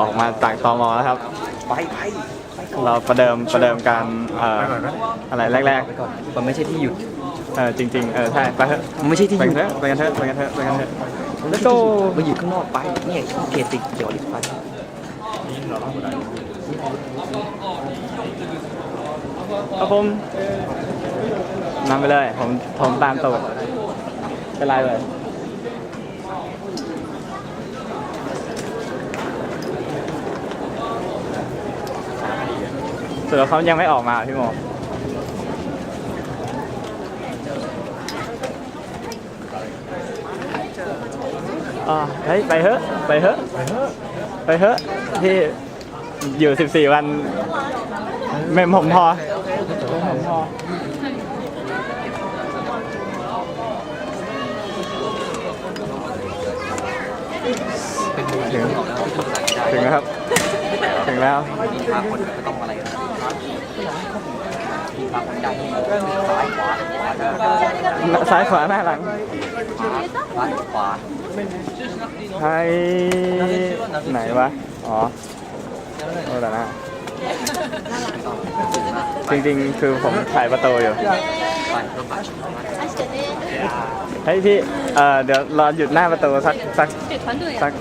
ออกมาจากตมแล้วครับ ไปไปไปก่อนเราประเดิมประเดิมการเอ่ออะไรแรกไปก่อนมันไม่ใช่ที่หยุด ๆเออจริง ๆ เออใช่ไปเถอะมันไม่ใช่ที่ไปหยุกันดเถอะไปกันเถอะไปกันเถอะไปกันเถอะ Let's go มาอยู่ข้างนอกไปเนี่ยที่เกติกเดี๋ยวดิไปครับผมนำไปเลย ผมผมตามตูดเป็นไรเลย ส่วนเขายังไม่ออกมาพี่โมอ่าเฮ้ยไปเถอะไปเถอะไปเถอะที่อยู่14วันเมมผมพอผมพอถึงถึงครับ ถึงแล้วมีพาคนก็ต้องอะไรนะมีพาคนดังซ้ายขวาซ้ายขวาแม่หลังซ้ายขวาไทยไหนวะ อ๋อโอ้แต่นะจริงๆ คือผมถ่ายประตูอยู่เฮ้ยพี่ เดี๋ยวรอหยุดหน้าประตูสักสักสัก